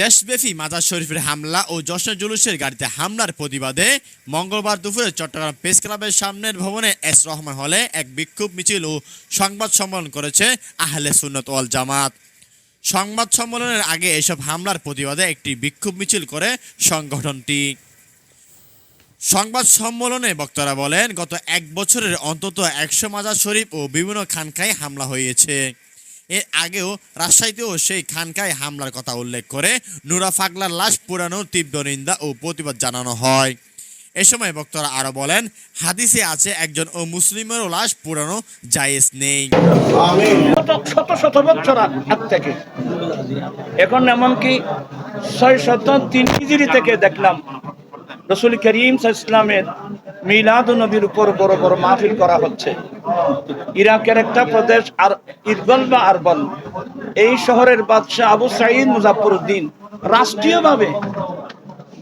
দেশব্যাপী মাজার শরীফের হামলা ও জশ্ন জুলুসের গাড়িতে হামলার প্রতিবাদে মঙ্গলবার দুপুরে চট্টগ্রাম প্রেস ক্লাবের সামনের ভবনে এস রহমান হলে এক বিক্ষোভ মিছিল ও সংবাদ সম্মেলন করেছে আহলে সুন্নত ওয়াল জামাত। সংবাদ সম্মেলনের আগে এসব হামলার প্রতিবাদে একটি বিক্ষোভ মিছিল করে সংগঠনটি। সংবাদ সম্মেলনে বক্তারা বলেন, গত এক বছরের অন্তত একশো মাজার শরীফ ও বিভিন্ন খানকায় হামলা হয়েছে। এর আগেও রাজশাহীতেও সেই খানকায় হামলার কথা উল্লেখ করে নুরা ফাগলার লাশ পুরানোর তীব্র নিন্দা ও প্রতিবাদ জানানো হয়। এ সময় বক্তারা আরও বলেন হাদিসে আছে একজন ও মুসলিমেরও লাশ পুরানো জায়েজ নেই। শত শত শত বছর আগ- থেকে। এখন এমনকি ছয় শত তিন থেকে দেখলাম রসুল করিম ইসলামের মিলাদ নবীর উপর বড় বড় মাহফিল করা হচ্ছে। ইরাকের একটা প্রদেশ আর ইরবল বা আরবল এই শহরের বাদশাহ আবু সাঈদ মুজাফরউদ্দিন রাষ্ট্রীয়ভাবে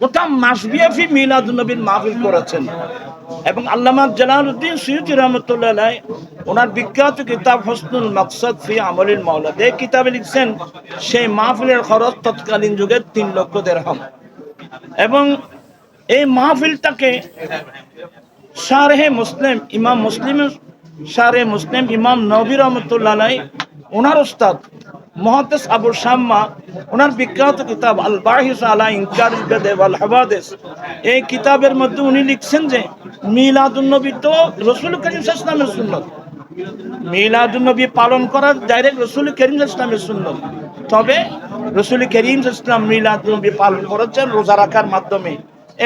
গোটা মাসবিয়াফি মিলাদ নবীর মাহফিল করেছেন। এবং আল্লামা জালালউদ্দিন সৈয়দ রহমতুল্লাহ ওনার বিখ্যাত কিতাব হসনুল মকসদ ফি আমলিল মাওলাদ এই কিতাবে লিখছেন, সেই মাহফিলের খরচ তৎকালীন যুগের তিন লক্ষ দেড়হাম। এবং এই মাহফিলটাকে শারহে মুসলিম ইমাম মুসলিম শারে মুসলিম ইমাম নবী রহমতুল্লাহ ওনার ওস্তাদ মহাদেস আবুল শাম্মা ওনার বিখ্যাত কিতাব আল বাহিস আলা ইনকার ওয়াল হাবাদেস এই কিতাবের মধ্যে উনি লিখছেন যে, মিলাদুন্নবী তো রসুল করিম ইসলামের সুন্নত। মিলাদুন্নবী পালন করার ডাইরেক্ট রসুল করিম ইসলামের সুন্নত। তবে রসুল করিম ইসলাম মিলাদুন্নবী পালন করেছেন রোজা রাখার মাধ্যমে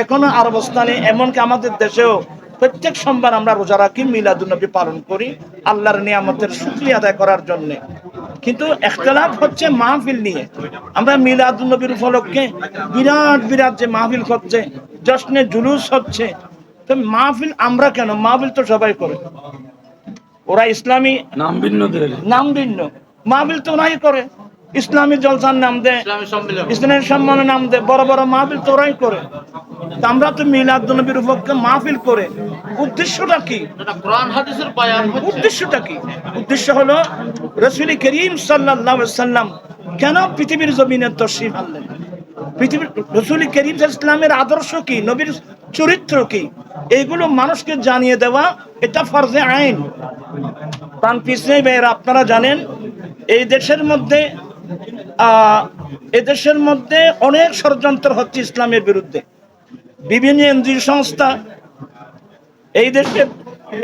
এখনও আরব স্থানে এমনকি আমাদের দেশেও প্রত্যেক সোমবার আমরা রোজা রাখি মিলাদুন্নবী পালন করি আল্লাহর নিয়ামতের শুক্রিয়া আদায় করার জন্যে। কিন্তু একতলাফ হচ্ছে মাহফিল নিয়ে। আমরা মিলাদুন্নবীর উপলক্ষে বিরাট বিরাট যে মাহফিল হচ্ছে জশ্নে জুলুস হচ্ছে। তো মাহফিল আমরা কেন? মাহফিল তো সবাই করে। ওরা ইসলামী নাম ভিন্ন নাম ভিন্ন। মাহফিল তো ওরাই করে। ইসলামী জলসার নাম দেয় ইসলামের সম্মানের নাম দেয় বড় বড় মাহফিল তো ওরাই করে। তা আমরা তো মিলাদ নবীর উপলক্ষে মাহফিল করে উদ্দেশ্যটা কি? উদ্দেশ্যটা কি? উদ্দেশ্য হলো রসুল করিম সাল্লাহ সাল্লাম কেন পৃথিবীর জমিনে তশরিফ আনলেন? পৃথিবীর রসুল করিম ইসলামের আদর্শ কি? নবীর চরিত্র কি? এইগুলো মানুষকে জানিয়ে দেওয়া এটা ফরজে আইন। প্রাণ পিছনে ভাইয়েরা আপনারা জানেন এই দেশের মধ্যে আহ, এই দেশের মধ্যে অনেক ষড়যন্ত্র হচ্ছে ইসলামের বিরুদ্ধে। বিভিন্ন এনজিও সংস্থা, এই দেশের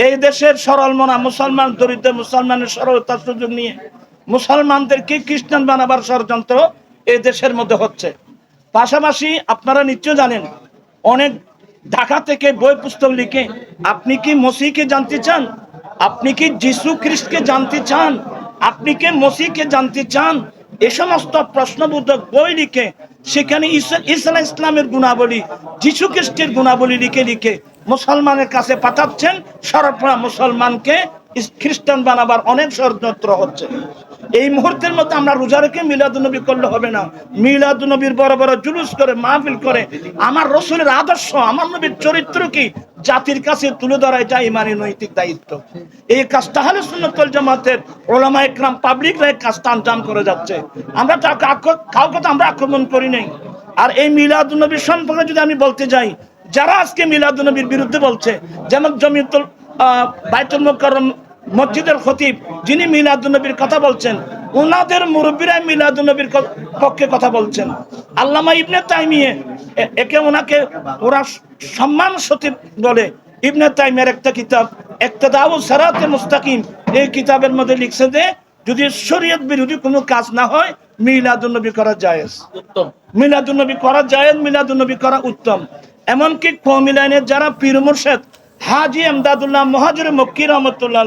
এই দেশের সরল মনা, মুসলমান, দরিদ্র মুসলমানের সরলতার সুযোগ নিয়ে মুসলমানদেরকে খ্রিস্টান বানাবার ষড়যন্ত্র এই দেশের মধ্যে হচ্ছে। পাশাপাশি আপনারা নিশ্চয় জানেন, অনেক ঢাকা থেকে বই পুস্তক লিখে আপনি কি মসিকে জানতে চান? আপনি কি যিশু খ্রিস্টকে জানতে চান? আপনি কি মসিকে জানতে চান? এ সমস্ত প্রশ্নবোধক বই লিখে সেখানে ইসলাম ইসলামের গুণাবলী, যিশু খ্রিস্টের গুণাবলী লিখে লিখে মুসলমানের কাছে পাঠাচ্ছেন সরপরা মুসলমানকে খ্রিস্টান বানাবার অনেক ষড়যন্ত্র হচ্ছে। এই মুহূর্তের মধ্যে আমরা রোজা রেখে মিলাদুনবী করলে হবে না। মিলাদুনবীর বড় বড় জুলুস করে মাহফিল করে আমার রসুলের আদর্শ আমার নবীর চরিত্র কি জাতির কাছে তুলে ধরা এটা ইমানি নৈতিক দায়িত্ব। এই কাজটা হলে সুন্নতল জামাতের ওলামা একরাম পাবলিকরা এই কাজটা আঞ্জাম করে যাচ্ছে। আমরা তাকে কাউকে তো আমরা আক্রমণ করি নাই। আর এই মিলাদুনবীর সম্পর্কে যদি আমি বলতে যাই যারা আজকে মিলাদুনবীর বিরুদ্ধে বলছে যেমন জমিয়তুল আহ, বাইতুল মুকাররম মসজিদের খতিব যিনি মিলাদুনবীর কথা বলছেন ওনাদের মুরব্বীরা মিলাদুনবীর ক- পক্ষে কথা বলছেন। আল্লামা ইবনে তাইমিয়ে একে ওনাকে ওরা সম্মান সতীব বলে। ইবনে তাইমিয়ার একটা কিতাব একটা দাউ সারাতে মুস্তাকিম এই কিতাবের মধ্যে লিখছে যে যদি শরীয়ত বিরোধী কোনো কাজ না হয় মিলাদুনবী করা জায়েজ। উত্তম। মিলাদুন্নবী করা জায়েজ মিলাদুন্নবী করা উত্তম। এমনকি কৌমি লাইনের যারা পীর মুর্শেদ হাজি আমদাদুল্লাহ মহাজুর মক্কি রহমতুল্লাহ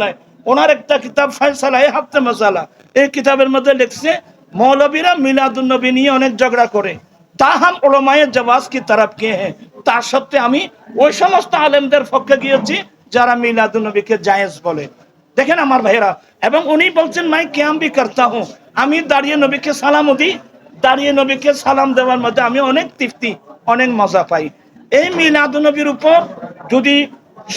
ওনার একটা কিতাব ফয়সালা, এ হাফতে মশালা এই কিতাবের মধ্যে লিখছে, মৌলবীরা মিলাদুন্নবী নিয়ে অনেক ঝগড়া করে। তাহাম ওলমায়ের জবাস কি তরফ কে হ্যাঁ? তার সত্ত্বে আমি ওই সমস্ত আলেমদের পক্ষে গিয়েছি, যারা মিলাদুন্নবীকে জায়েজ বলে। দেখেন আমার ভাইয়েরা, এবং উনি বলছেন, মাই ক্যাম বি করতা হুঁ। আমি দাঁড়িয়ে নবীকে সালাম দিই, দাঁড়িয়ে নবীকে সালাম দেওয়ার মধ্যে আমি অনেক তৃপ্তি, অনেক মজা পাই। এই মিলাদ নবীর উপর যদি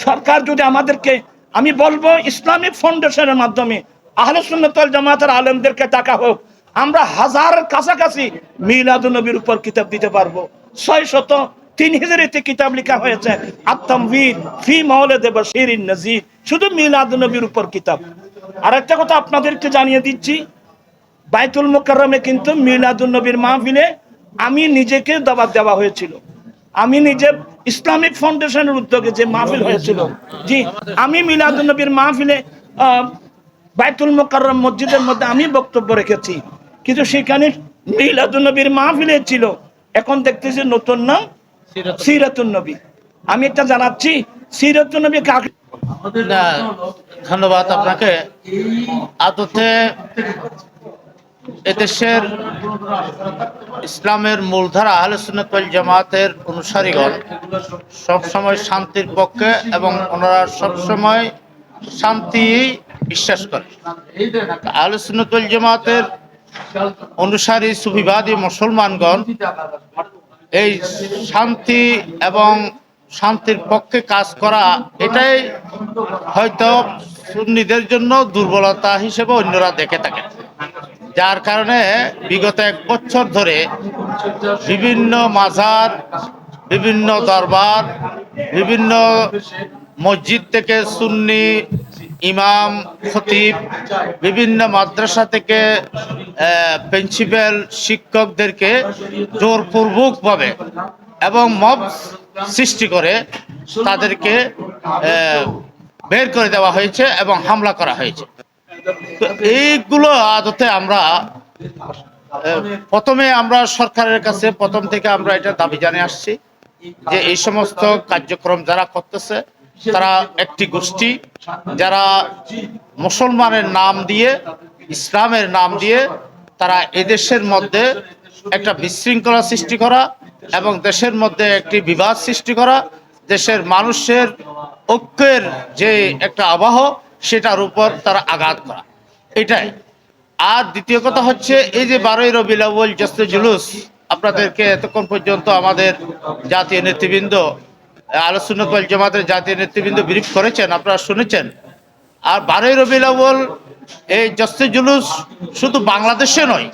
সরকার যদি আমাদেরকে, আমি বলব ইসলামিক ফাউন্ডেশনের মাধ্যমে, আহলে সুন্নতল জামাতের আলেমদেরকে টাকা হোক, আমরা হাজার কাছাকাছি মিলাদুল নবীর উপর কিতাব দিতে পারব। ছয় শত তিন হিজরিতে কিতাব লেখা হয়েছে আত্মামবীর ফি মহলে দেব শিরিন নজির, শুধু মিলাদুল নবীর উপর কিতাব। আর একটা কথা আপনাদেরকে জানিয়ে দিচ্ছি, বাইতুল মোকাররমে কিন্তু মিলাদুল নবীর মাহফিলে আমি নিজেকে দাবাত দেওয়া হয়েছিল। আমি নিজে ইসলামিক ফাউন্ডেশনের উদ্যোগে যে মাহফিল হয়েছিল, জি, আমি মিলাদুল নবীর মাহফিলে বাইতুল মোকাররম মসজিদের মধ্যে আমি বক্তব্য রেখেছি। কিন্তু সেখানে মিলাদুল নবীর মাহফিলে ছিল, এখন দেখতেছি নতুন নাম সিরাতুল নবী আমি এটা জানাচ্ছি সিরাতুল নবী কাকে ধন্যবাদ আপনাকে। আদতে এদেশের ইসলামের মূলধারা আহলে সুন্নাত জামাতের অনুসারীগণ সবসময় শান্তির পক্ষে এবং ওনারা সবসময় শান্তি বিশ্বাস করে। আহলে সুন্নাত ওয়াল জামাতের অনুসারী সুফিবাদী মুসলমানগণ এই শান্তি এবং শান্তির পক্ষে কাজ করা, এটাই হয়তো সুন্নিদের জন্য দুর্বলতা হিসেবে অন্যরা দেখে থাকে যার কারণে বিগত এক বছর ধরে বিভিন্ন মাজার, বিভিন্ন দরবার, বিভিন্ন মসজিদ থেকে সুন্নি, ইমাম, খতিব, বিভিন্ন মাদ্রাসা থেকে প্রিন্সিপাল, শিক্ষকদেরকে জোরপূর্বকভাবে এবং মব সৃষ্টি করে তাদেরকে বের করে দেওয়া হয়েছে এবং হামলা করা হয়েছে। এইগুলো আদতে আমরা প্রথমে আমরা সরকারের কাছে, প্রথম থেকে আমরা এটা দাবি জানিয়ে আসছি যে এই সমস্ত কার্যক্রম যারা করতেছে, তারা একটি গোষ্ঠী যারা মুসলমানের নাম দিয়ে, ইসলামের নাম দিয়ে তারা এদেশের মধ্যে একটা বিশৃঙ্খলা সৃষ্টি করা এবং দেশের মধ্যে একটি বিবাদ সৃষ্টি করা, দেশের মানুষের ঐক্যের যে একটা আবাহ সেটার উপর তারা আঘাত করা। এটাই। আর দ্বিতীয় কথা হচ্ছে, এই যে বারোই আউ্বাল জস্তে জুলুস, আপনাদেরকে এতক্ষণ পর্যন্ত আমাদের জাতীয় নেতৃবৃন্দ আলোচনা জামাতের জাতীয় নেতৃবৃন্দ ব্রিফ করেছেন, আপনারা শুনেছেন। আর বারোই আউ্বাল এই জস্তে জুলুস শুধু বাংলাদেশে নয়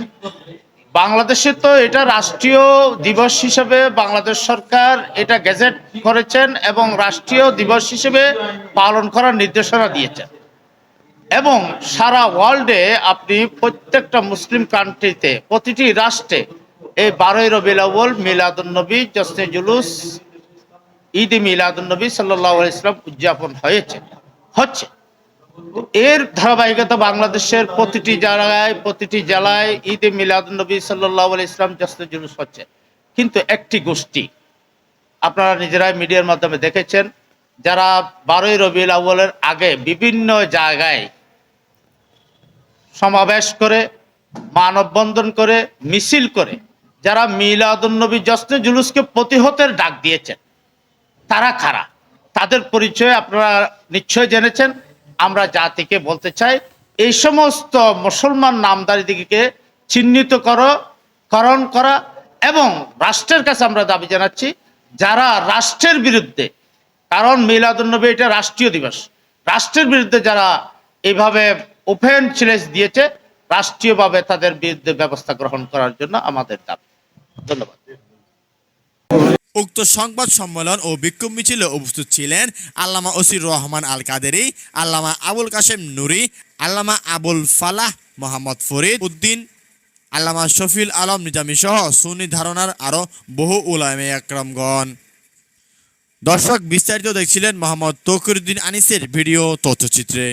বাংলাদেশে তো এটা রাষ্ট্রীয় দিবস হিসেবে বাংলাদেশ সরকার এটা গেজেট করেছেন এবং রাষ্ট্রীয় দিবস হিসেবে পালন করার নির্দেশনা দিয়েছেন। এবং সারা ওয়ার্ল্ডে আপনি প্রত্যেকটা মুসলিম কান্ট্রিতে, প্রতিটি রাষ্ট্রে এই বারোই রবিউল আউ্বাল মিলাদুন্নবী জসনে জুলুস, ঈদ মিলাদুন্নবী সাল্লাহ ইসলাম উদযাপন হয়েছে। হচ্ছে। এর ধারাবাহিকতা বাংলাদেশের প্রতিটি জায়গায়, প্রতিটি জেলায় ঈদে মিলাদুন্নবী সাল্লাহ ইসলাম জসনে জুলুস হচ্ছে। কিন্তু একটি গোষ্ঠী আপনারা নিজেরাই মিডিয়ার মাধ্যমে দেখেছেন, যারা বারোই রবিউল আউ্বালের আগে বিভিন্ন জায়গায় সমাবেশ করে, মানববন্ধন করে, মিছিল করে, যারা মিলাদুন্নবী জশ্নে জুলুসকে প্রতিহতের ডাক দিয়েছেন, তারা খারা। তাদের পরিচয় আপনারা নিশ্চয় জেনেছেন। আমরা জাতিকে বলতে চাই, এই সমস্ত মুসলমান নামদারিদিকে চিহ্নিত করো, করণ করা এবং রাষ্ট্রের কাছে আমরা দাবি জানাচ্ছি, যারা রাষ্ট্রের বিরুদ্ধে, কারণ মিলাদুন্নবী এটা রাষ্ট্রীয় দিবস, রাষ্ট্রের বিরুদ্ধে যারা এইভাবে ওপেন চ্যালেঞ্জ দিয়েছে, রাষ্ট্রীয়ভাবে তাদের বিরুদ্ধে ব্যবস্থা গ্রহণ করার জন্য আমাদের দাবি। ধন্যবাদ। উক্ত সংবাদ সম্মেলন ও বিক্ষোভ মিছিলে উপস্থিত ছিলেন আল্লামা ওসির রহমান আল কাদেরি আল্লামা আবুল কাশেম নুরি, আল্লামা আবুল ফালাহ মোহাম্মদ ফরিদ উদ্দিন, আল্লামা শফিল আলম নিজামী সহ সুনি ধারণার আরও বহু উলামে আকরামগণ দর্শক বিস্তারিত দেখছিলেন মোহাম্মদ তকিরুদ্দিন আনিসের ভিডিও তথ্যচিত্রে।